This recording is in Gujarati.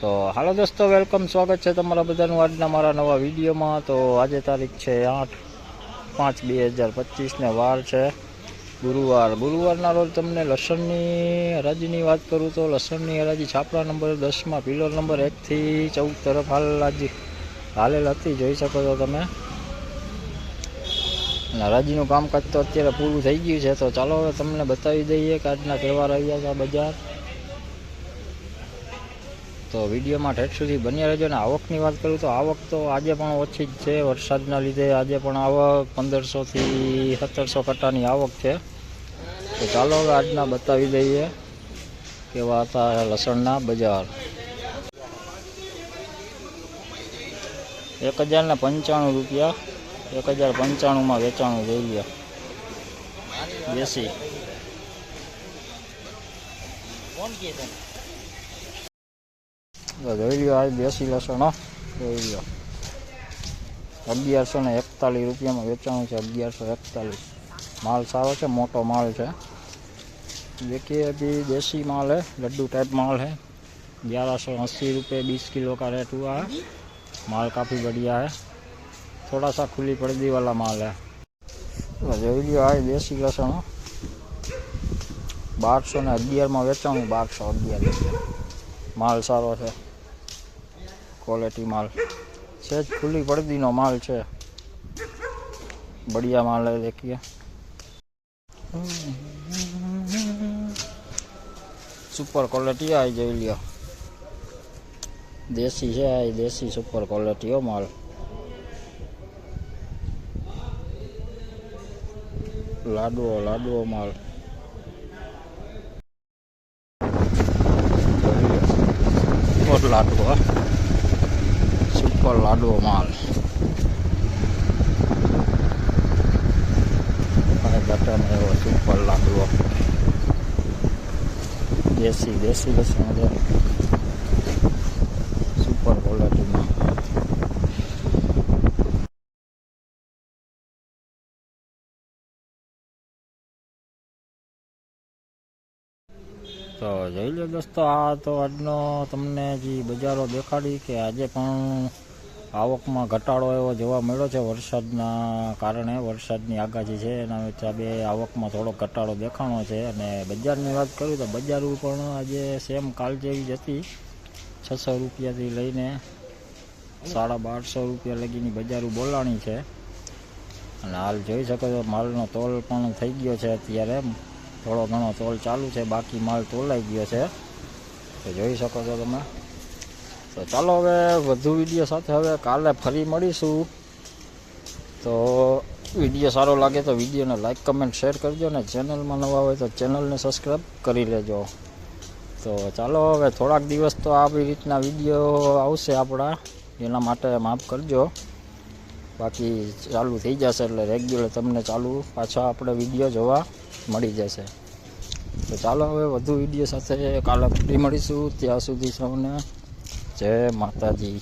તો હાલો દોસ્તો, વેલકમ, સ્વાગત છે તમારા બધાનું આજના મારા નવા વિડીયોમાં. તો આજે તારીખ છે આઠ પાંચ બે હજાર પચીસને વાર છે ગુરુવાર. ગુરુવારના રોજ તમને લસણની હરાજીની વાત કરું તો લસણની હરાજી છાપરા નંબર દસમાં, પિલર નંબર એકથી ચૌદ તરફ હાલ હાજી હાલેલ હતી, જોઈ શકો છો તમે. હરાજીનું કામકાજ તો અત્યારે પૂરું થઈ ગયું છે, તો ચાલો હવે તમને બતાવી દઈએ કે આજના તહેવાર આવ્યા હતા બજાર. તો વિડીયોમાં ઠેઠ સુધી બન્યા રહેજો. અને આવકની વાત કરું તો આવક તો આજે પણ ઓછી જ છે. વરસાદના લીધે આજે પણ આવક પંદરસોથી સત્તરસો કટ્ટાની આવક છે. તો ચાલો હવે આજના બતાવી દઈએ કેવા હતા લસણના બજાર. એક હજાર ને પંચાણું રૂપિયા. એક હજાર પંચાણુંમાં વેચાણું જઈ ગયા દેશી. તો જોઈ લ્યો આ દેશી લસણ હો જોઈ લ્યો અગિયારસો ને એકતાલીસ રૂપિયામાં વેચાણું છે અગિયારસો એકતાલીસ માલ સારો છે મોટો માલ છે देखिए अभी देसी माल है लड्डू टाइप माल है ग्यारह सौ अस्सी रुपये बीस किलो का रेट हुआ है माल काफ़ी बढ़िया है थोड़ा सा खुली पर्दी वाला माल है તો જોઈ લ્યો આ દેશી લસણ હો. બારસો ને અગિયારમાં વેચાણું બારસો અગિયાર રૂપિયા માલ સારો છે ક્વોલિટી માલ છે જ ખુલ્લી પડદીનો માલ છે બઢિયા માલ है देखिए સુપર ક્વોલિટી આવી જોઈ લ્યો દેશી છે આ દેશી સુપર ક્વોલિટી હો માલ લાડવો લાડવો માલ સુપર લાડવો સુપર લાડવો માલ અને બટન એવો સુપર લાડવો દેશી દેશી દેશી છે સુપર ક્વોલિટીમાં તો જોઈ લો દોસ્તો, આ તો આજનો તમને જે બજારો દેખાડી કે આજે પણ આવકમાં ઘટાડો એવો જોવા મળ્યો છે વરસાદના કારણે. વરસાદની આગાહી છે એના હિસાબે આવકમાં થોડો ઘટાડો દેખાણો છે. અને બજારની વાત કરું તો બજારો પણ આજે સેમ કાલ જેવી જ હતી. છસો રૂપિયાથી લઈને સાડા બારસો રૂપિયા લગીની બજારો બોલાણી છે. અને હાલ જોઈ શકો છો માલનો તોલ પણ થઈ ગયો છે અત્યારે. થોડો ઘણો તોલ ચાલુ છે, બાકી માલ તોલાઈ ગયો છે. તો જોઈ શકો છો તમે. તો ચાલો હવે વધુ વીડિયો સાથે હવે કાલે ફરી મળીશું. તો વીડિયો સારો લાગે તો વિડીયોને લાઈક કમેન્ટ શેર કરજો ને ચેનલમાં નવા હોય તો ચેનલને સબસ્ક્રાઈબ કરી લેજો. તો ચાલો હવે થોડાક દિવસ તો આવી રીતના વીડિયો આવશે આપણા. એના માટે માફ કરજો. બાકી ચાલુ થઈ જશે એટલે રેગ્યુલર તમને ચાલુ પાછા આપણે વીડિયો જોવા મળી જશે. તો ચાલો હવે વધુ વીડિયો સાથે કાલે ફરી મળીશું. ત્યાં સુધી સૌને જય માતાજી